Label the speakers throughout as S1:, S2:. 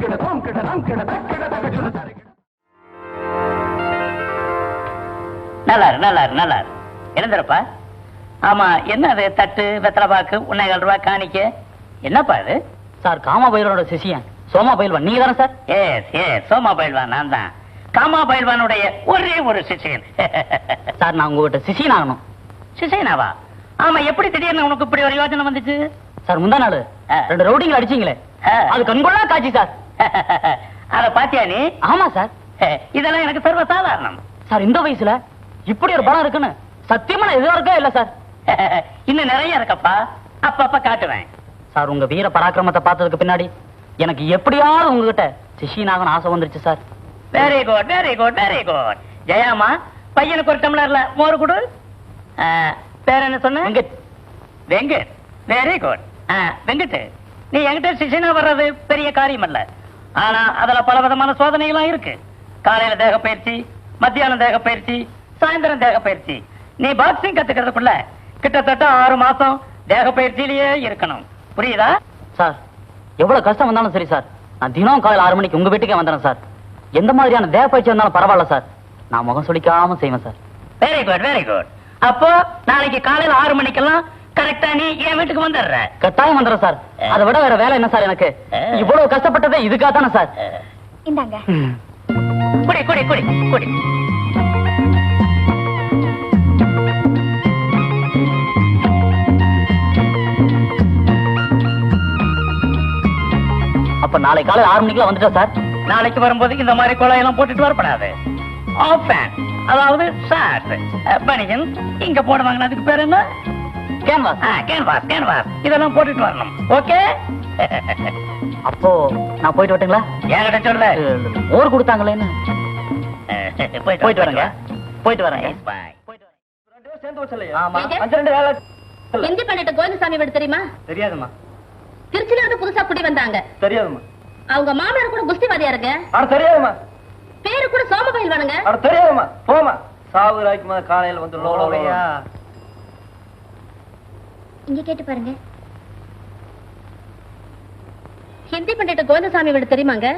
S1: கிட தோம் கிட நாம் கிட தக்கிட தக சுடு தரிகிட
S2: நல்லா இரு நல்லா இரு நல்லா இரு எழுந்திருப்பா ஆமா என்ன அது? தட்டு வெத்தலை பாக்கு உன்னைகள் ரூபாய் காணிக்க? என்னப்பா இது
S3: சார் காமா பயிரோட சிசியன் சோமா பயில்வான் நீங்க தானே sir?
S2: Yes yes Soma Pailwan நான் தான். காமா பயில்வானுடைய ஒரே ஒரு சிஷியன்.
S3: சார் நான் உங்ககிட்ட சிசியன் ஆகணும்.
S2: சிஷியனாவா? ஆமா எப்படி திடீர்னு உனக்கு இப்படி ஒரு யோசனை வந்துச்சு?
S3: சார் முந்தா நாள். ரெண்டு ரவுடிங்க அடிச்சீங்களே. அது கண்கொள்ளா காட்சி சார்.
S2: அத பாத்தியா நீ?
S3: ஆமா சார்.
S2: இதெல்லாம் எனக்கு சர்வ சாதாரணம்
S3: சார் இந்த வயசுல இப்படி ஒரு படம் இருக்குன்னு சத்தியமா நான் எதிர்பார்க்கவே இல்ல சார்.
S2: இன்னும் நிறைய இருக்கப்பா. அப்பப்ப காட்டுவேன்.
S3: சார் உங்க வீர பராக்கிரமத்தை பார்த்ததுக்கு பின்னாடி எனக்கு எப்படியாவது உங்ககிட்ட சிஷியனாகணும் ஆசை வந்துருச்சு sir.
S2: Very good very good very good Jayama பையனுக்கு ஒரு டம்ளர்ல மோர் கொடு. பேர் என்ன சொன்ன?
S3: வெங்கட்.
S2: வெங்கட். வெரி குட் வெங்கட் நீ என்கிட்ட சிஷனா வர்றது பெரிய காரியம் அல்ல ஆனா அதுல பல விதமான சோதனைகளும் இருக்கு. காலையில தேக பயிற்சி மத்தியானம் தேக பயிற்சி சாயந்தரம் தேக பயிற்சி. நீ பாக்ஸிங் கத்துக்கிறதுக்குள்ள கிட்டத்தட்ட ஆறு மாசம் தேக பயிற்சியிலேயே இருக்கணும். புரியுதா?
S3: சார் எவ்வளவு கஷ்டம் வந்தாலும் சரி சார். நான் தினம் காலையில் ஆறு மணிக்கு உங்க வீட்டுக்கே வந்துடுறேன் சார். எந்த மாதிரியான தேவ பயிற்சி வந்தாலும் பரவாயில்ல சார். நான் முகம் சுளிக்காம செய்வேன் sir.
S2: Very good very good அப்போ நாளைக்கு காலையில ஆறு மணிக்கெல்லாம் கரெக்டா நீ என் வீட்டுக்கு வந்துடுற.
S3: கட்டாயம் வந்துடுறேன் சார். அதை விட வேற வேலை என்ன சார் எனக்கு? இவ்வளவு கஷ்டப்பட்டதே இதுக்காக தானே சார்.
S4: இந்தாங்க.
S2: குடி குடி குடி குடி.
S3: அப்ப நாளை காலையில் ஆறு மணிக்கெல்லாம் வந்துட்டா சார்?
S2: நாளைக்கு வரும்போது இந்த மாதிரி குழையெல்லாம் போட்டுட்டு வரப்படாது. ஆஃப் அதாவது ஷார்ட் பனியன் இங்க போடுவாங்க அதுக்கு பேர் என்ன?
S3: கேன்வாஸ்
S2: கேன்வாஸ் கேன்வாஸ் இதெல்லாம் போட்டுட்டு வரணும். ஓகே
S3: அப்போ நான் போயிட்டு வரட்டுங்களா?
S2: என்கிட்ட சொல்ல
S3: ஊர் கொடுத்தாங்களேன்னு. போயிட்டு வரேங்க. போயிட்டு வரேங்க?
S4: எந்த பண்ணிட்ட கோவிந்தசாமி வீடு தெரியுமா?
S3: தெரியாதுமா
S4: திருச்சியில இருந்து புதுசா குடி வந்தாங்க.
S3: தெரியாதுமா
S4: அவங்க மாமனார் கூட குஸ்திவாதியா இருங்க
S5: அட தெரியாதுமா
S4: பேரு கூட சோம பயில்வானுங்க
S5: அட தெரியாதுமா போமா சாவு ராய்க்குமா காலையில வந்து.
S4: இங்க கேட்டு பாருங்க. ஹிந்தி பண்டிட்ட கோவிந்தசாமி வீடு தெரியுமாங்க?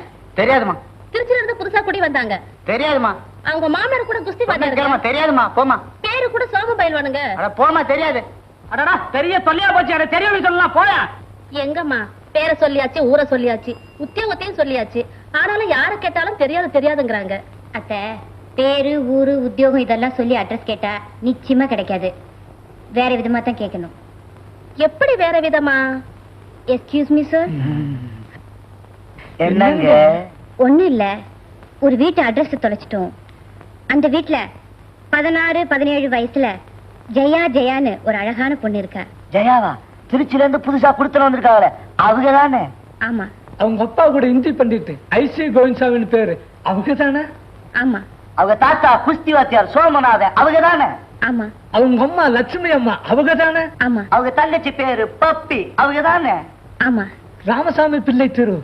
S3: தெரியாதுமா.
S4: திருச்சியில இருந்து புதுசா குடி வந்தாங்க.
S3: தெரியாதுமா.
S4: அவங்க மாமனார் கூட குஸ்திவாதியா இருங்க
S3: தெரியாதுமா போமா.
S4: பேரு கூட சோம பயில்வானுங்க.
S3: அட போமா தெரியாது.
S2: அடடா பெரிய தொல்லையா போச்சு. அட தெரியல சொல்லலாம் போயா.
S4: எங்கம்மா பேரை சொல்லியாச்சு ஊரை சொல்லியாச்சு உத்தியோகத்தையும் சொல்லியாச்சு. ஆனாலும் யார கேட்டாலும் தெரியாது தெரியாதுங்கிறாங்க.
S6: அத்தை பேரு ஊரு உத்தியோகம் இதெல்லாம் சொல்லி அட்ரஸ் கேட்டா நிச்சயமா கிடைக்காது. வேற விதமா தான் கேட்கணும்.
S4: எப்படி வேற விதமா?
S6: எஸ்கியூஸ் மீ சார்
S3: என்னங்க?
S6: ஒண்ணும் இல்ல. ஒரு வீட்டு அட்ரஸ் தொலைச்சிட்டோம். அந்த வீட்ல பதினாறு பதினேழு வயசுல ஜெயா ஜெயான்னு ஒரு அழகான பொண்ணு இருக்கா.
S3: ஜெயாவா? திருச்சில இருந்து புதுசா குடுத்துட்டு வந்திருக்காங்களே. அவங்க தானே
S6: ஆமா.
S7: அவங்க அப்பா கூட இந்தி பண்டிட்டு ஐசி கோவிந்த்சாமின்னு பேரு. அவங்க தானே
S6: ஆமா.
S3: அவங்க தாத்தா குஸ்தி வாத்தியார் சோமநாத அவங்க தானே
S6: ஆமா.
S7: அவங்க அம்மா லட்சுமி அம்மா அவங்க தானே?
S6: ஆமா.
S3: அவங்க தங்கச்சி பேரு பப்பி அவங்க தானே?
S6: ஆமா.
S7: ராமசாமி பிள்ளை தெரு.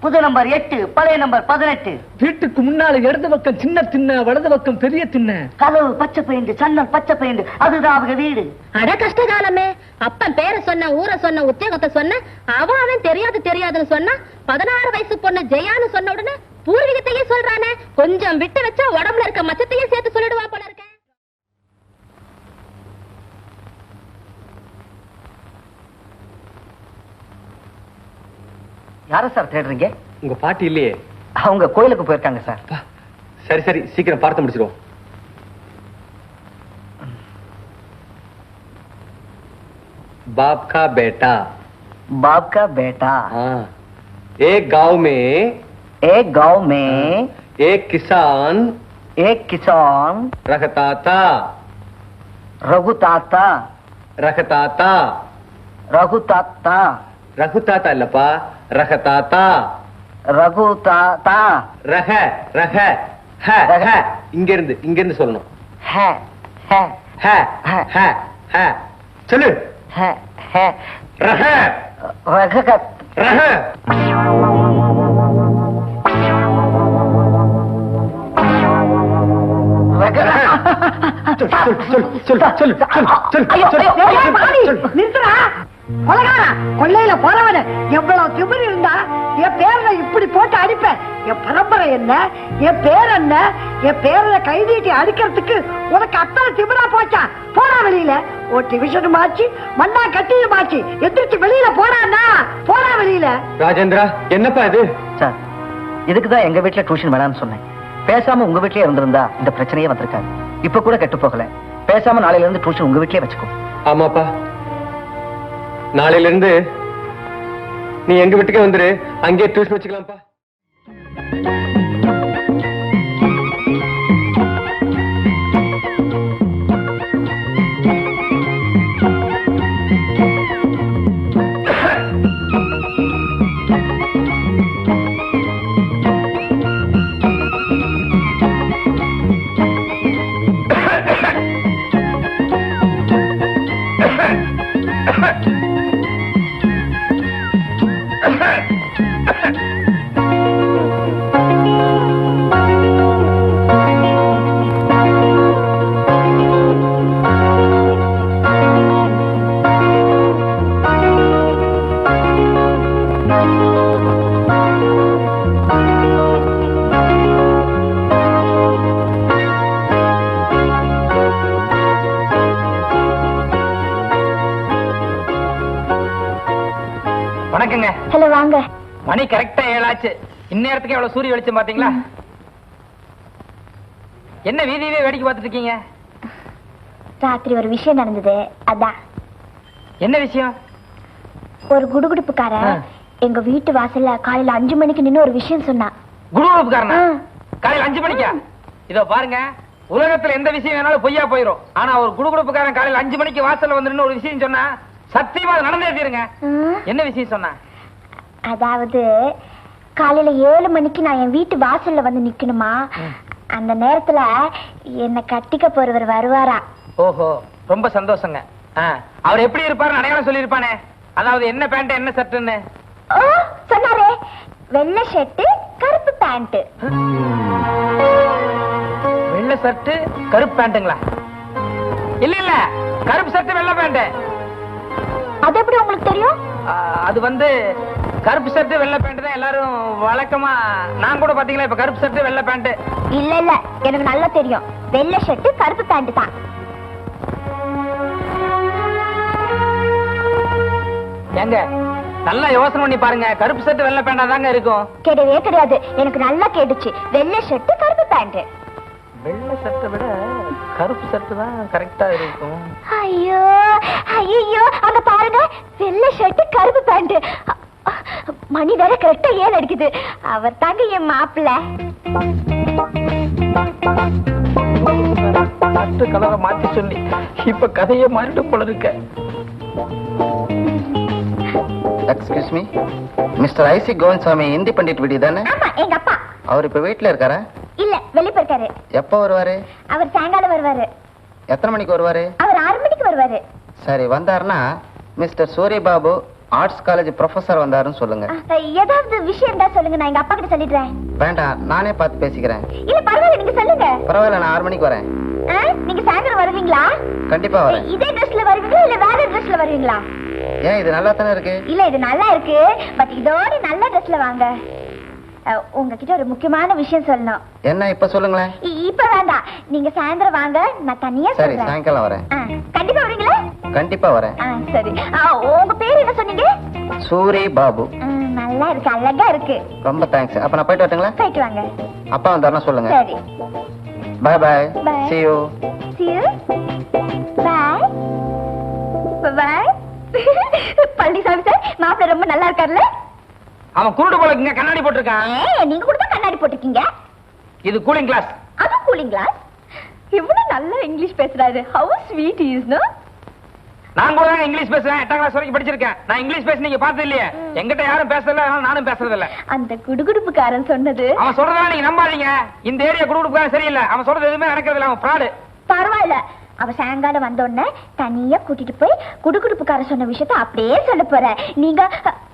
S3: புது நம்பர் எட்டு பழைய நம்பர் பதினெட்டு.
S7: வீட்டுக்கு முன்னால இடது பக்கம் சின்ன திண்ண வலது பக்கம் பெரிய திண்ண
S3: கதவு பச்சை பெயிண்ட் சன்னல் பச்சை பெயிண்ட் அதுதான் அவங்க வீடு.
S4: அட கஷ்டகாலமே. அப்பன் பேரை சொன்ன ஊரை சொன்ன உத்தியோகத்தை சொன்ன அவன் அவன் தெரியாது தெரியாதுன்னு சொன்னா பதினாறு வயசு பொண்ணு ஜெயான்னு சொன்ன உடனே பூர்வீகத்தையே சொல்றானே. கொஞ்சம் விட்டு வச்சா உடம்புல இருக்க மச்சத்தையும் சேர்த்து சொல்லிடுவா போல இருக்க.
S3: யார சார் தேடுறீங்க
S5: உங்க பாட்டி இல்லையே
S3: அவங்க கோயிலுக்கு போயிருக்காங்க சார்
S5: அப்பா, சரி சரி சீக்கிரம் பார்த்து முடிச்சிருவோம் बाप का बेटा
S3: बाप का बेटा
S5: हाँ एक गांव में
S3: एक गांव में
S5: एक किसान
S3: एक किसान
S5: रखता था
S3: रघु ताता
S5: रखता था
S3: रघु ताता
S5: रघुताता ரக தாத்தா.
S3: ரகு தாத்தா.
S5: ரக ரக ஹ ஹ. இங்க இருந்து இங்க இருந்து சொல்லணும்.
S3: ஹ ஹ.
S5: ஹ ஹ ஹ. சொல்லு.
S3: ஹ ஹ.
S5: ரக. ரக.
S3: ரக.
S5: சொல்லு சொல்லு சொல்லு சொல்லு சொல்லு சொல்லு சொல்லு சொல்லு
S3: சொல்லு
S8: கொலகாரா கொள்ளையில போறவன எவ்வளவு திமிர் இருந்தா என் பேரனை இப்படி போட்டு அடிப்பேன். என் பரம்பரை என்ன? என் பேர் என்ன? என் பேரனை கை நீட்டி அடிக்கிறதுக்கு உனக்கு அத்தனை திமிரா போச்சா? போடா வெளியில. ஒரு டிவிஷன் மாச்சு மண்ணா கட்டியும் மாச்சு. எந்திரிச்சு வெளியில போடான்னா போடா வெளியில.
S5: ராஜேந்திரா என்னப்பா இது?
S3: சார் இதுக்கு தான் எங்க வீட்ல டியூஷன் வேணாம்னு சொன்னேன். பேசாம உங்க வீட்லயே இருந்திருந்தா இந்த பிரச்சனையே வந்திருக்காது. இப்ப கூட கெட்டு போகல. பேசாம நாளையில இருந்து டியூஷன் உங்க வீட்லயே வச்சுக்கோ.
S5: ஆமாப்பா. நாளையிலிருந்து நீ எங்க வீட்டுக்கே வந்துரு. அங்கேயே டியூஷன் வச்சுக்கலாம்ப்பா.
S9: வணக்கங்க.
S6: ஹலோ வாங்க.
S9: மணி கரெக்டா ஏழாச்சு. இந்நேரத்துக்கு எவ்வளவு சூரிய வெளிச்சம் பாத்தீங்களா என்ன வீதியவே வேடிக்கை பார்த்துட்டு இருக்கீங்க
S6: ராத்திரி ஒரு விஷயம் நடந்தது. அதான்.
S9: என்ன விஷயம்?
S6: ஒரு குடுகுடுப்புக்காரன். எங்க வீட்டு வாசல்ல காலையில அஞ்சு மணிக்கு நின்னு ஒரு விஷயம் சொன்னான்.
S9: குருவப்புக்காரனா
S6: ஆ.
S9: காலையில அஞ்சு மணிக்கா? இதோ பாருங்க. உலகத்துல எந்த விஷயம் வேணாலும் பொய்யா போயிரும். ஆனா ஒரு குடுகுடுப்புக்காரன் காலையில அஞ்சு மணிக்கு வாசல்ல வந்து ஒரு விஷயம் சொன்னா சத்தியமா நடந்தே தீருங்க. என்ன விஷயம் சொன்னா?
S6: அதாவது காலையில ஏழு மணிக்கு நான் என் வீட்டு வாசல்ல வந்து நிக்கணுமா? அந்த நேரத்துல என்ன கட்டிக்க போறவர் வருவாரா?
S9: ஓஹோ ரொம்ப சந்தோஷங்க. அவர் எப்படி இருப்பாருன்னு அடையாளம் சொல்லியிருப்பானே. அதாவது என்ன பேண்ட் என்ன சட்டுன்னு
S6: சொன்னாரே. வெள்ளை ஷர்ட் கருப்பு பேண்ட்
S9: வெள்ளை ஷர்ட் கருப்பு பேண்ட்டுங்களா இல்ல இல்ல. கருப்பு ஷர்ட் வெள்ளை பேண்ட்
S6: அது எப்படி உங்களுக்கு தெரியும்?
S9: அது வந்து கருப்பு ஷர்ட் வெள்ளை பேண்ட் தான் எல்லாரும் வழக்கமா நான் கூட பாத்தீங்களா இப்ப கருப்பு ஷர்ட் வெள்ளை பேண்ட்
S6: இல்ல இல்ல. எனக்கு நல்லா தெரியும். வெள்ளை ஷர்ட் கருப்பு பேண்ட் தான்.
S9: ஏங்க நல்லா யோசனை பண்ணி பாருங்க. கருப்பு ஷர்ட் வெள்ளை பேண்டா தாங்க இருக்கும்.
S6: கிடையவே கிடையாது. எனக்கு நல்லா கேட்டுச்சு. வெள்ளை ஷர்ட் கருப்பு பேண்ட்
S9: வெள்ளை ஷர்ட்டை விட கருப்பு ஷர்ட் தான் கரெக்டா இருக்கும்.
S6: ஐயோ ஐயோ அங்க பாருங்க வெள்ளை ஷர்ட் கருப்பு பேண்ட் மணி வேற கரெக்டா ஏன் அடிக்குது? அவர் தாங்க என் மாப்பிள்ள
S9: ஷர்ட் கலரை மாத்தி சொல்லி இப்ப கதையே மாறிட்டு போல இருக்க.
S10: Excuse me mister IC Govindasamy Hindi pandit வீடு தானே
S6: ஆமா எங்க அப்பா.
S10: அவர் இப்ப வீட்ல இருக்காரா?
S6: போயிருக்காரு
S10: எப்போ வருவாரு?
S6: அவர் சாயங்காலம் வருவாரு.
S10: எத்தனை மணிக்கு வருவாரு?
S6: அவர் ஆறு மணிக்கு வருவாரு.
S10: சரி வந்தாருன்னா மிஸ்டர் சூரிய பாபு ஆர்ட்ஸ் காலேஜ் ப்ரொஃபசர் வந்தாருன்னு சொல்லுங்க.
S6: ஏதாவது விஷயம் தான் சொல்லுங்க நான் எங்க அப்பா கிட்ட சொல்லிடுறேன்.
S10: வேண்டாம் நானே பார்த்து பேசிக்கிறேன்.
S6: இல்ல பரவாயில்ல நீங்க சொல்லுங்க.
S10: பரவாயில்ல நான் ஆறு மணிக்கு வரேன்.
S6: நீங்க சாயங்காலம் வருவீங்களா?
S10: கண்டிப்பா வரேன்.
S6: இதே ட்ரெஸ்ல வருவீங்களா இல்ல வேற ட்ரெஸ்ல வருவீங்களா?
S10: ஏன் இது நல்லா தானே இருக்கு?
S6: இல்ல இது நல்லா இருக்கு பட் இதோட நல்ல ட்ரெஸ்ல வாங்க. உங்ககிட்ட ஒரு முக்கியமான விஷயம் சொல்லணும்.
S10: என்ன இப்ப சொல்லுங்களேன்.
S6: இப்ப வேண்டாம். நீங்க சாயந்தரம் வாங்க நான் தனியா
S10: சரி சாயங்காலம் வரேன்.
S6: கண்டிப்பா வரீங்களா?
S10: கண்டிப்பா வரேன்.
S6: சரி. உங்க பேர் என்ன சொன்னீங்க?
S10: சூரி பாபு.
S6: நல்லா இருக்கு அழகா இருக்கு.
S10: ரொம்ப தேங்க்ஸ் அப்ப நான் போயிட்டு வரட்டுங்களா?
S6: போயிட்டு வாங்க.
S10: அப்பா வந்தாருன்னா சொல்லுங்க.
S6: சரி.
S10: Bye
S6: Bye.
S10: see you.
S6: See you. Bye. Bye. Palanisamy sir மாப்பிள்ள ரொம்ப நல்லா இருக்காருல்ல?
S9: அவன் குருடு போல கண்ணாடி போட்டிருக்கான்
S6: நீங்க கூட கண்ணாடி போட்டிருக்கீங்க?
S9: இது கூலிங் கிளாஸ்
S6: அதுவும் கூலிங் கிளாஸ் இவ்வளவு நல்லா இங்கிலீஷ் பேசுறாரு. ஹவு ஸ்வீட் இஸ் நோ
S9: நான் கூட தான் இங்கிலீஷ் பேசுறேன். எட்டாம் கிளாஸ் வரைக்கும் படிச்சிருக்கேன். நான் இங்கிலீஷ் பேச நீங்க பார்த்தது இல்லையே எங்கிட்ட யாரும் பேசல நானும் பேசுறது இல்ல
S6: அந்த குடுகுடுப்புக்காரன் சொன்னது.
S9: அவன் சொல்றதெல்லாம் நீங்க நம்பாதீங்க. இந்த ஏரியா குடுக்குடுக்காரன் சரியில்லை. அவன் சொல்றது எதுவுமே நடக்கிறது இல்ல அவன் ஃப்ராடு
S6: பரவாயில்ல. அவ சாயங்காலம் வந்த உடனே தனியா கூட்டிட்டு போய் குடுகுடுப்புக்காரன் சொன்ன விஷயத்த அப்படியே சொல்ல போற. நீங்க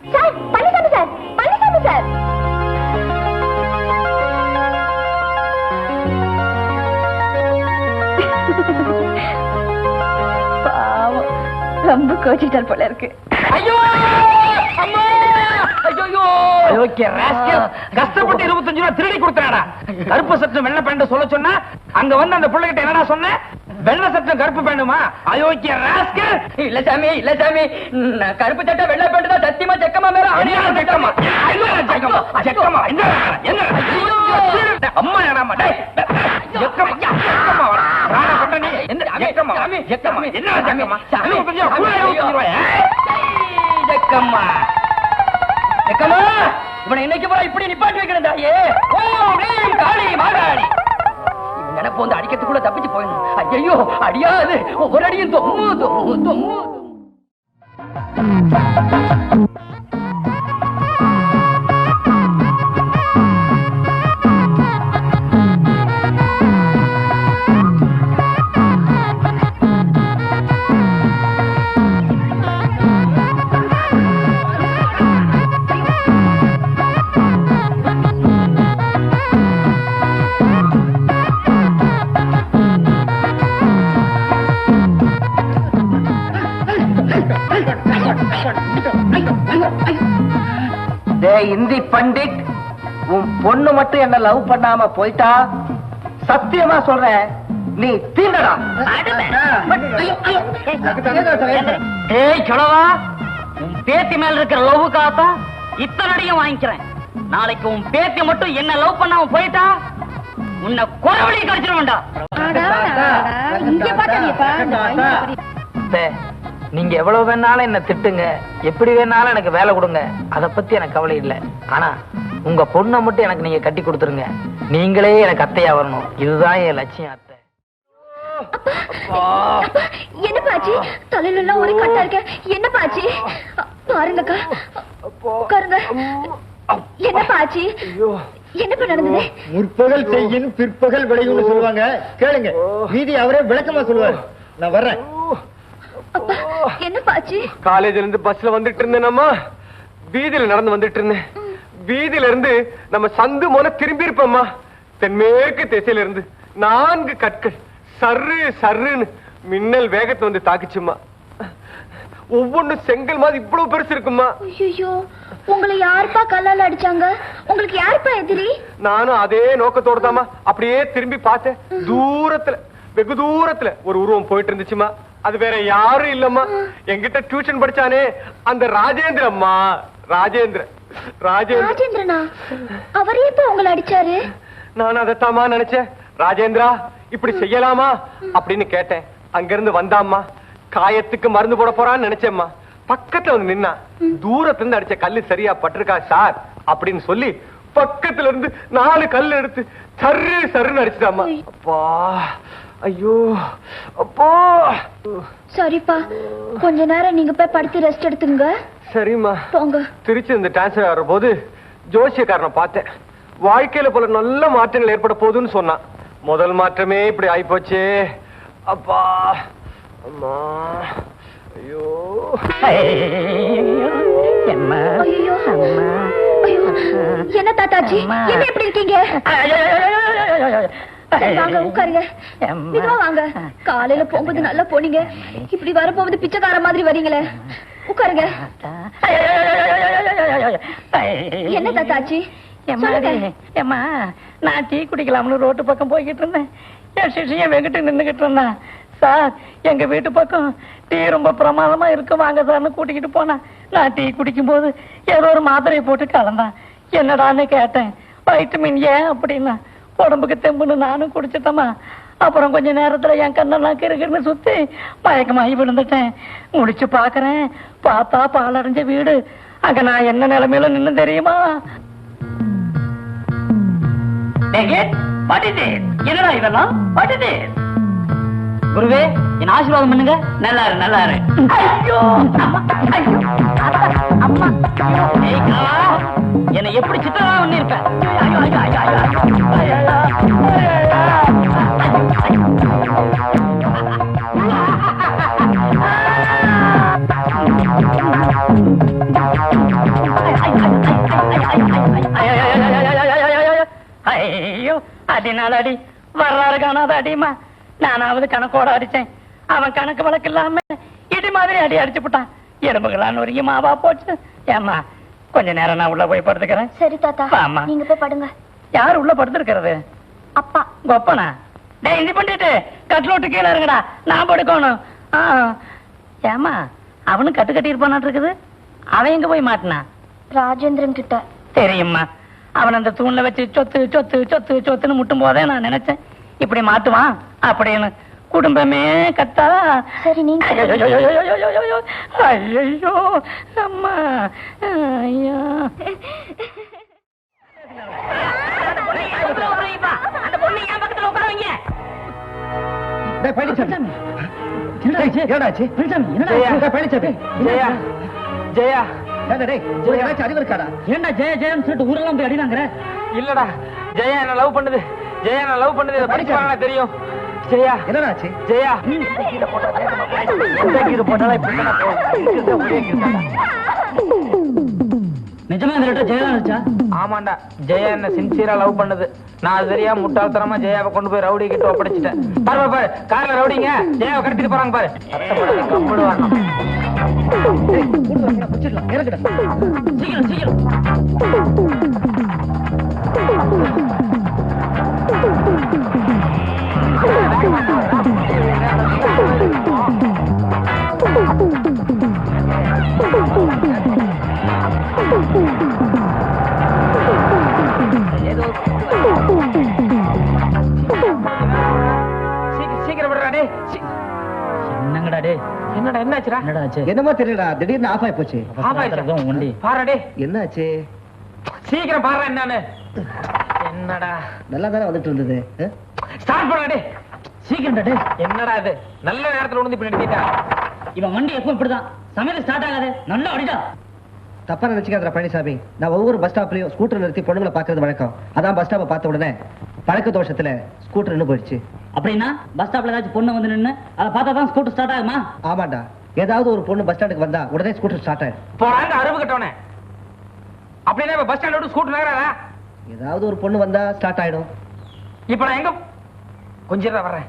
S6: sir Palanisamy sir Palanisamy sir. பாவம்
S11: ரொம்ப கோச்சிட்டார் போல இருக்கு.
S9: ஐயோ! அம்மா! ஐயோ ஓகே கஷ்டப்பட்டு இருபத்தஞ்சு ரூபா திருடி கொடுத்தாடா கருப்பு சட்டம் வெள்ளை பேண்ட் சொல்ல சொன்னா அங்க வந்து அந்த பிள்ளைகிட்ட என்னடா சொன்ன? வெள்ளை சட்டம் கருப்பு பேண்டுமா? அயோக்கிய ராஸ்கல்!
S12: இல்ல சாமி இல்ல சாமி. கருப்பு சட்டை வெள்ளை பேண்ட் தான் சத்தியமா செக்கமா மேல?
S9: என்ன ஜக்கமா என்ன ஜக்கமா ஜக்கமா என்ன என்ன அம்மா ஏடாமா டேய் ஜக்கமா ஜக்கமா வாடா. ராணா பட்டனி என்ன ஜக்கமா ஜக்கமா என்ன ஜக்கமா இருபத்தஞ்சு ரூபா கூட இருபத்தஞ்சு ரூபாயா
S12: செக்கம்மா. செக்கம்மா! இவனை இன்னைக்கு போல இப்படி நிப்பாட்டி வைக்கிறேன் தாயே. ஓம் ரீம் காளி மாகாளி. நினைப்பு வந்து அடிக்கிறதுக்குள்ள தப்பிச்சு போயிடும் ஐயோ அடியாது. ஒவ்வொரு அடியும் தொம்மு தொம்மு தொம்மு
S2: இந்தி பண்டிட் உன் பொண்ணு மட்டும் என்ன லவ் பண்ணாம போயிட்டா? சத்தியமா சொல்றேன் நீ தீண்டடா.
S3: ஏய் சொல்லவா? உன் பேத்தி மேல இருக்கிற லவ்வுக்காகத்தான் இத்தனை அடியும் வாங்கிக்கிறேன். நாளைக்கு உன் பேத்தி மட்டும் என்ன லவ் பண்ணாம போயிட்டா உன்னை குறவழி
S11: இங்க
S9: அத்தை, நீங்க எவ்வளவு வேணாலும் என்ன திட்டுங்க. எப்படி வேணாலும் எனக்கு வேலை கொடுங்க. அத பத்தி எனக்கு கவலை இல்ல. ஆனா உங்க பொண்ணை மட்டும் எனக்கு நீங்க கட்டி கொடுத்துருங்க. நீங்களே எனக்கு அத்தையா வரணும். இதுதான் என் லட்சியம் அத்தை.
S11: என்ன பாச்சி தலையில எல்லாம் ஒரு கட்டா இருக்க. என்ன பாச்சி பாருங்கக்கா. உட்காருங்க. என்ன பாச்சி என்ன நடந்தது?
S5: முற்பகல் செய்யின் பிற்பகல் விளையும்னு சொல்லுவாங்க. கேளுங்க. மீதி அவரே விளக்கமா சொல்லுவாரு. நான் வர்றேன்.
S11: அப்பா. என்ன பாச்சி?
S5: காலேஜ்ல இருந்து பஸ்ல வந்துட்டு இருந்தேனம்மா வீதியில நடந்து வந்துட்டு இருந்தேன் வீதியில இருந்து நம்ம சந்து மோன திரும்பி இருப்போம்மா தென்மேற்கு திசையில இருந்து நான்கு கற்கள். சர்ரு சர்ருன்னு மின்னல் வேகத்தை வந்து தாக்குச்சும்மா. ஒவ்வொன்றும் செங்கல் மாதிரி இவ்வளவு பெருசு இருக்குமா
S11: ஐயோ உங்களை யாருப்பா கல்லால அடிச்சாங்க? உங்களுக்கு யாருப்பா எதிரி?
S5: நானும் அதே நோக்கத்தோட தாமா அப்படியே திரும்பி பார்த்தேன். தூரத்துல வெகு தூரத்துல ஒரு உருவம் போயிட்டு இருந்துச்சுமா அது வேற யாரும் இல்லம்மா. என்கிட்ட டியூஷன் படிச்சானே அந்த ராஜேந்திர அம்மா. ராஜேந்திர ராஜேந்திர.
S11: ராஜேந்திரனா? அவர் எப்ப உங்களை அடிச்சாரு?
S5: நான் அதைத்தாமா நினைச்சேன். ராஜேந்திரா இப்படி செய்யலாமா? அப்படின்னு கேட்டேன். அங்கிருந்து வந்தாம்மா. காயத்துக்கு மருந்து போட போறான்னு நினைச்சேம்மா. பக்கத்துல வந்து நின்னா தூரத்துல இருந்து அடிச்ச கல்லு சரியா பட்டிருக்கா சார்? அப்படின்னு சொல்லி பக்கத்துல இருந்து நாலு கல் எடுத்து சர்ரு சர்ருன்னு அடிச்சிட்டாமா அப்பா. ஐயோ அப்பா!
S11: சரிப்பா கொஞ்ச நேரம் நீங்க போய் படுத்து ரெஸ்ட் எடுத்துங்க.
S5: சரிம்மா.
S11: போங்க.
S5: திருச்சி இந்த டிரான்ஸ்ஃபர் ஆகிற போது ஜோசியக்காரனை பார்த்தேன். வாழ்க்கையில போல நல்ல மாற்றங்கள் ஏற்பட போகுதுன்னு சொன்னான். முதல் மாற்றமே இப்படி ஆயிப்போச்சே. அப்பா அம்மா ஐயோ.
S12: என்ன
S11: ஐயோ ஐயோ. என்ன தாத்தாச்சி என்ன எப்படி இருக்கீங்க? வாங்க உட்காருங்க மெதுவா வாங்க காலையில போகும்போது நல்லா போனீங்க இப்படி வர போகும்போது பிச்சைக்கார மாதிரி வரீங்களே உட்காருங்க என்ன தாத்தாச்சி.
S12: ஏம்மா நான் டீ குடிக்கலாம்னு ரோட்டு பக்கம் போய்கிட்டு இருந்தேன் என் சிஷியன் வெங்கிட்டு நின்னுகிட்டு இருந்தான் சார் எங்க வீட்டு பக்கம் டீ ரொம்ப பிரமாதமா இருக்கு வாங்க சார்னு கூட்டிக்கிட்டு போனேன் நான் டீ குடிக்கும்போது ஏதோ ஒரு மாத்திரையை போட்டு கலந்தான் என்னடான்னு கேட்டேன் வைட்டமின் ஏன் அப்படின்னா உடம்புக்கு தெம்புன்னு நானும் குடிச்சிட்டேம்மா. அப்புறம் கொஞ்ச நேரத்துல என் கண்ணெல்லாம் கிருகிருன்னு சுத்தி மயக்கமாகி விழுந்துட்டேன். முடிச்சு பாக்குறேன். பார்த்தா பாலடைஞ்ச வீடு. அங்க நான் என்ன நிலைமையில நின்னு தெரியுமா? என்னடா இதெல்லாம்? What
S3: குருவே என் ஆசீர்வாதம் பண்ணுங்க.
S12: நல்லா இரு நல்லா இரு ஐயோ. அம்மா அம்மா
S3: என்னை எப்படி சித்திரமா பண்ணிருப்ப
S12: ஐயோ ஐயோ ஐயோ ஐயோ. அடி வர்றாரு காணாத அடிமா நானாவது கணக்கோட அடிச்சேன். அவன் கணக்கு வழக்கு இல்லாம இடி மாதிரி அடி அடிச்சு போட்டான். எலும்புகளான்னு ஒரு மாவா போச்சு. ஏம்மா கொஞ்ச நேரம் நான் உள்ள போய் படுத்துக்கிறேன்.
S6: சரி தாத்தா. நீங்க போய் படுங்க.
S12: யார் உள்ள படுத்துருக்கிறது?
S6: அப்பா.
S12: கொப்பனா? டேய் இது பண்ணிட்டு. கட்டில விட்டு கீழே இருங்கடா. நான் படுக்கணும். ஆ. ஏம்மா அவனும் கட்டு கட்டி இருப்பானாட்டு இருக்குது. அவன் எங்க போய் மாட்டினான்?
S6: ராஜேந்திரன் கிட்ட.
S12: தெரியுமா அவன் அந்த தூண்ல வச்சு சொத்து சொத்து சொத்து சொத்துன்னு முட்டும் போதே நான் நினைச்சேன். இப்படி மாட்டுவான் அப்படின்னு. குடும்பமே கத்தா.
S6: சரி நீங்க
S12: ஐயோ அம்மா ஐயோ.
S9: ஜெயா. ஜெயா.
S10: ஏதாச்சும் அறிவு இருக்காடா?
S3: ஏன்டா ஜெய ஜெயம் சொல்லிட்டு ஊரெல்லாம் போய்
S9: இல்லடா ஜெயா என்ன லவ் பண்ணுது? ஜெயா என்ன லவ் பண்ணுது? இதை படிச்சு தெரியும். ஜெயா
S10: என்னடா ஆச்சு?
S9: ஜெயா.
S3: நிஜமா இந்த லெட்டர் இருந்துச்சா?
S9: ஆமாண்டா ஜெயா என்ன சின்சியரா லவ் பண்ணுது. நான் அது சரியா முட்டாள்தனமா ஜெயாவை கொண்டு போய் ரவுடி கிட்ட ஒப்படைச்சிட்டேன். பாரு பாரு, கார்ல ரவுடிங்க ஜெயாவை கடத்திட்டு போறாங்க பாரு. ரத்தப்படத்தை கம்முனு
S3: சீக்கிரம் சீக்கிரம்
S9: என்னடா என்னாச்சுடா?
S3: என்னடா ஆச்சு?
S10: என்னமோ தெரியலடா திடீர்னு ஆஃப் ஆயி போச்சு.
S9: ஆஃப் ஆயிடுச்சா?
S3: வண்டி
S9: பாருடா டேய்.
S10: என்னாச்சு?
S9: சீக்கிரம் பாரு என்னன்னு. என்னடா?
S10: நல்லா தானே வந்துட்டு இருந்தது ஆ?
S9: ஸ்டார்ட் பண்ண டேய்.
S3: சீக்கிரம் டே
S9: என்னடா இது? நல்ல நேரத்துல உணர்ந்து
S3: இவன் வண்டி எப்போ இப்படிதான். சமையல் ஸ்டார்ட் ஆகாது. நல்லா அடிடா.
S10: தப்பா நினைச்சுக்காதடா பழனிசாமி. நான் ஒவ்வொரு பஸ் ஸ்டாப்லயும் ஸ்கூட்டர் நிறுத்தி பொண்ணுங்களை பாக்குறது வழக்கம். அதான் பஸ் ஸ்டாப்பை பார்த்த உடனே பழக்க தோஷத்துல ஸ்கூட்டர் போயிடுச்சு.
S3: அப்படின்னா பஸ் ஸ்டாப்ல ஏதாச்சும் பொண்ணு வந்து நின்னு அதை பார்த்தா தான் ஸ்கூட்டர் ஸ்டார்ட் ஆகுமா?
S10: ஆமாண்டா. ஏதாவது ஒரு பொண்ணு பஸ் ஸ்டாண்டுக்கு வந்தா உடனே ஸ்கூட்டர் ஸ்டார்ட் ஆயிடும்
S9: போறாங்க அருவு கட்டவனே? அப்படின்னா இப்ப பஸ் ஸ்டாண்ட் விட்டு ஸ்கூட்டர் நகராதா?
S10: ஏதாவது ஒரு பொண்ணு வந்தா ஸ்டார்ட் ஆயிடும்.
S9: இப்ப நான் எங்க கொஞ்சம் வர்றேன்.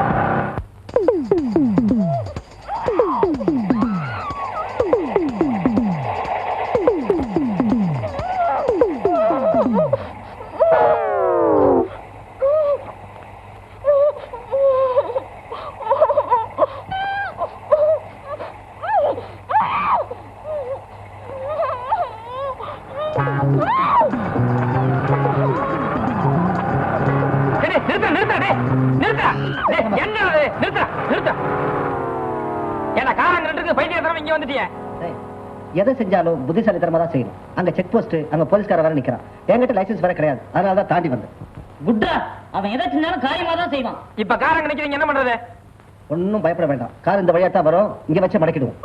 S10: எதை செஞ்சாலும் புத்திசாலித்தனமா தான் செய்யணும். அங்க செக் போஸ்ட் அங்க போலீஸ்கார வேற நிக்கிறான். என்கிட்ட லைசென்ஸ் வேற கிடையாது. அதனால தான் தாண்டி வந்தேன்.
S3: குட்ரா அவன் எதை செஞ்சாலும் காரியமா தான் செய்வான்.
S9: இப்ப காரங்க நிக்கிறீங்க என்ன பண்றது?
S10: ஒன்னும் பயப்பட வேண்டாம். கார் இந்த வழியா தான் வரும். இங்க வச்சு மடக்கிடுவோம்.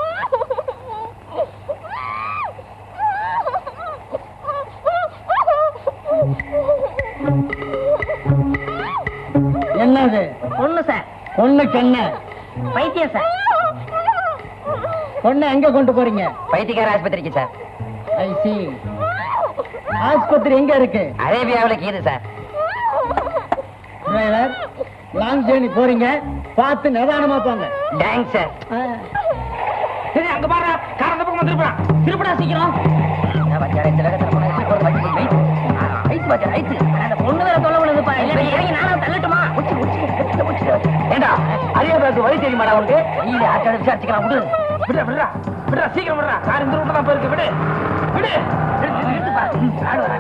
S3: என்னது?
S12: பொண்ணு சார்.
S3: பொண்ணுக்கு என்ன
S12: பைத்தியம் சார்.
S3: பொண்ணை எங்க கொண்டு போறீங்க?
S12: பைத்தியக்கார ஆஸ்பத்திரிக்கு சார்.
S3: ஐ சி ஆஸ்பத்திரி எங்க இருக்கு?
S12: அரேபியாவில் கீது சார்.
S3: டிரைவர் லாங் ஜேர்னி போறீங்க. பார்த்து நிதானமா போங்க.
S12: Thanks sir.
S9: சரி அங்க பாரு கார் அந்த பக்கம் திருப்பலாம்
S3: திருப்படா சீக்கிரம்.
S12: பொண்ணு வேற தொலை விழுதுப்பா. இறங்கி நானும் தள்ளட்டுமா?
S9: ஏண்டா அரியாபாக்கு வழி தெரியுமாடா உனக்கு? கையில ஆட்களை விசாரிச்சுக்கலாம் விடு விடுறா விடுறா விடுறா சீக்கிரம் விடுறா கார் இந்த ரூட்ல தான் போயிருக்கு. விடு விடு.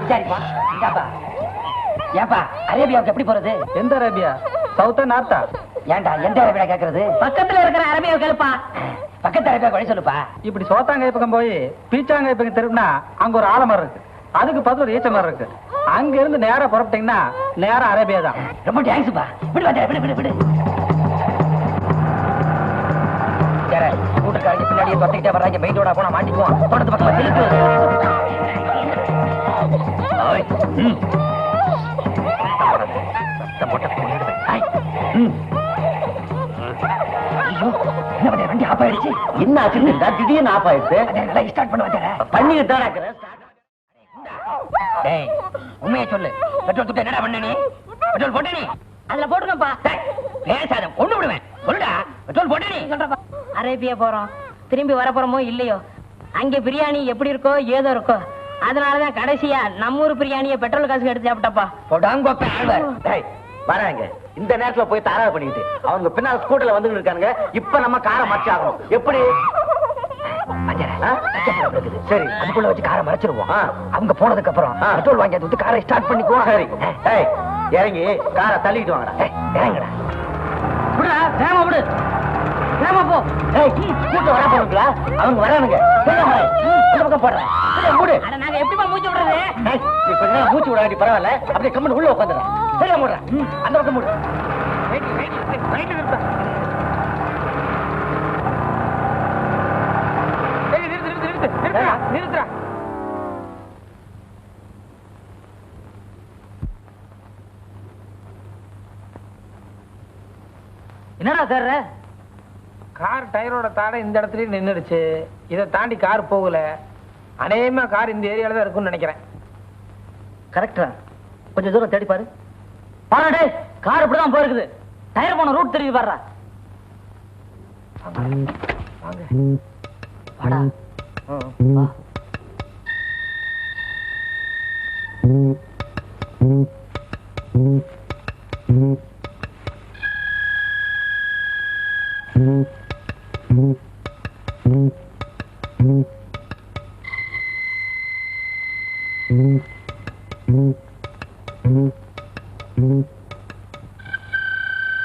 S12: விசாரிப்பா இந்தாப்பா. ஏப்பா அரேபியாவுக்கு எப்படி போறது?
S9: எந்த அரேபியா? சவுத்தா நார்த்தா?
S12: ஏன்டா எந்த அரேபியா கேக்குறது? பக்கத்துல இருக்கிற அரேபியா கேளுப்பா. பக்கத்து அரேபியா வழி சொல்லுப்பா.
S9: இப்படி சோத்தாங்காய் பக்கம் போய் பீச்சாங்காய் பக்கம் திரும்பினா அங்க ஒரு ஆலமரம் இருக்கு. அதுக்கு பக்கத்துல ஒரு ஈச்ச மரம் இருக்கு. அங்க இருந்து நேரா புறப்பட்டீங்கன்னா நேரா அரேபியா தான்.
S12: ரொம்ப தேங்க்ஸ்ப்பா விடு விடு விடு விடு. கூட்டுக்காரங்க பின்னாடியே தொட்டிக்கிட்டே வர்றாங்க மெயின் ரோடா போனா மாட்டிக்குவோம் தோட்டத்து பக்கம் திருப்பு. ஆய், ம்.
S13: ஆயிடுச்சு. என்ன ஆச்சுன்னு திடீர்னு ஆஃப் ஆயிடுச்சு. ஸ்டார்ட் பண்ண வச்சேன் தான் உண்மையை சொல்லு. பெட்ரோல் துட்டு என்னடா பண்ண நீ? பெட்ரோல் போட்ட நீ?
S14: அதுல போட்டுக்கப்பா.
S13: பேசாத கொண்டு விடுவேன். சொல்லுடா பெட்ரோல் போட்ட நீ.
S14: சொல்றப்பா அரேபியா போறோம். திரும்பி வர போறோமோ இல்லையோ? அங்க பிரியாணி எப்படி இருக்கோ ஏதோ இருக்கோ. அதனாலதான் கடைசியா நம்ம ஊர் பிரியாணியை பெட்ரோல் காசுக்கு எடுத்து சாப்பிட்டப்பா.
S13: ஆழ்வார். டேய் வராங்க இந்த நேரத்துல போய் தாராள பண்ணிட்டு அவங்க பின்னால ஸ்கூட்டர்ல வந்துட்டு இருக்காங்க இப்ப நம்ம காரை ஆகணும். எப்படி? சரி அதுக்குள்ள வச்சு காரை மறைச்சிருவோம். அவங்க போனதுக்கு அப்புறம் பெட்ரோல் வாங்கி வந்து காரை ஸ்டார்ட் பண்ணிக்குவோம். சரி. இறங்கி காரை தள்ளிட்டு வாங்கடா. இறங்குடா.
S14: விடுடா வேகமா விடு. வேகமா போ.
S13: ஸ்கூட்டர் வர போறீங்களா அவங்க வரானுங்க. பக்கம் போடுறேன் மூடு.
S14: அட நாங்க எப்படிப்பா மூச்சு விடுறது?
S13: நேரம் மூச்சு விட வேண்டிய பரவாயில்ல. அப்படியே கம்மன் உள்ள உட்காந்துறேன் சரியா மூடுறேன் அந்த பக்கம் மூடு. ரைட் ரைட்
S14: என்னடா தேர்ற
S9: கார் டயரோட தாடை இந்த இடத்துலயே நின்னுடுச்சு. இதை தாண்டி கார் போகல. அநேகமா கார் இந்த ஏரியால தான் இருக்கும்னு நினைக்கிறேன்.
S13: கரெக்டா கொஞ்சம் தூரம் தேடி பாரு.
S14: பாரு கார் இப்படிதான் போயிருக்குது. டயர் போன ரூட் தெரியுது பாருடா வாடா.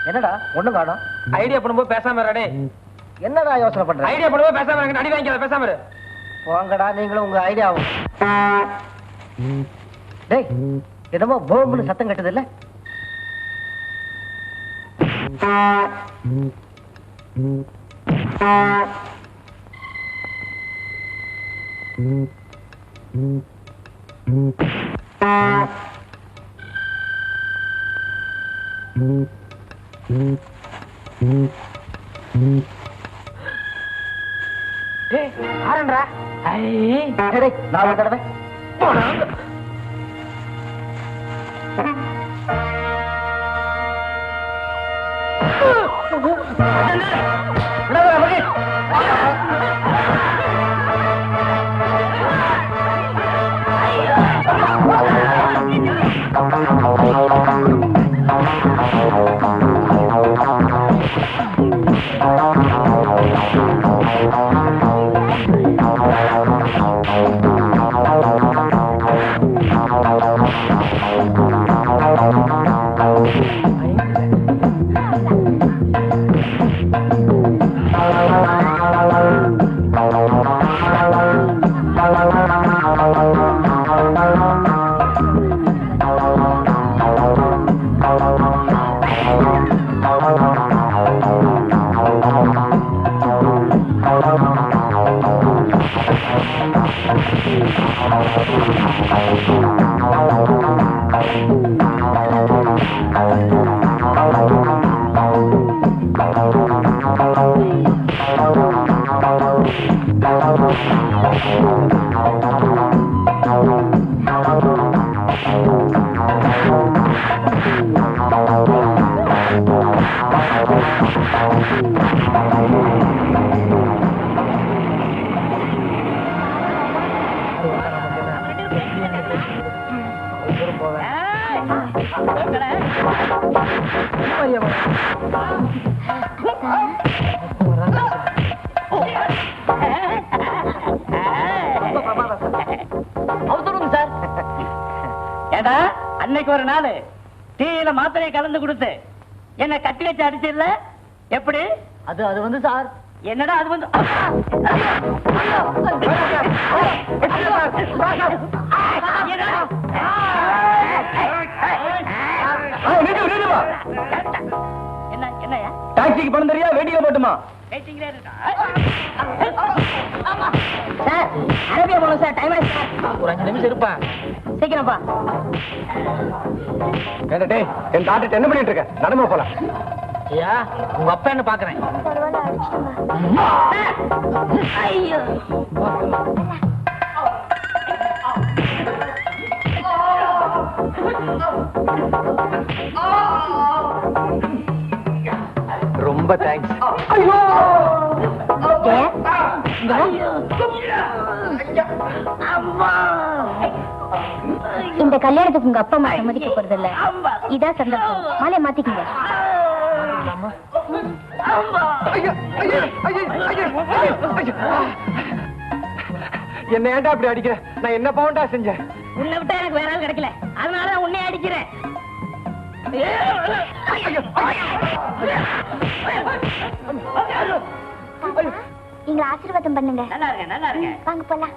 S13: என்னடா ஒண்ணும் காணோம்.
S9: ஐடியா பண்ணும்போது பேசாம இருடா
S13: என்னடா யோசனை பண்ற?
S9: ஐடியா பண்ணும்போது பேசாம இருங்க அடி வாங்கிக்காத பேசாம இரு.
S13: போங்கடா நீங்களும் உங்க ஐடியாவும் டேய் என்னமோ போம்புன்னு சத்தம் கட்டுது இல்ல?
S9: டேய் ஆரண்டா
S13: டேய் நான் ஒரு தடவை
S14: சார் ஏடா அன்னைக்கு ஒரு நாள் டீயில மாத்திரையை கலந்து கொடுத்து என்ன கட்டி வச்சு அடிச்சிடல? எப்படி?
S13: அது அது வந்து சார்.
S14: என்னடா அது வந்து என்ன என்னையா
S2: டாக்ஸிக்கு பணம் தெரியா? வேட்டியில போட்டுமா?
S14: சார் அரேபியா போகணும் சார் டைம் ஆயிடுச்சு சார்.
S9: ஒரு அஞ்சு நிமிஷம் இருப்பா.
S14: சீக்கிரம்ப்பா
S2: ஏண்டா டேய் என் டாக்டர் என்ன பண்ணிட்டு இருக்க? நடமா போலாம்.
S6: ஐயா உங்க அப்பா என்ன பாக்குறேன்?
S5: ரொம்ப தேங்க்ஸ்
S15: இந்த கல்யாணத்துக்கு உங்க அப்பா அம்மா சம்மதிக்க போறது இல்ல இதான் சந்தர்ப்பம் மாலையை மாத்திக்கங்க.
S5: என்ன ஏன்டா அப்படி அடிக்கிற? நான் என்ன பவுண்டா செஞ்சேன்?
S14: உன்னை விட்டா எனக்கு வேற ஆள் கிடைக்கல. அதனால உன்னை அடிக்கிறேன்.
S15: எங்களை ஆசீர்வாதம் பண்ணுங்க.
S14: நல்லா இருக்க நல்லா இருக்க
S15: வாங்க போலாம்.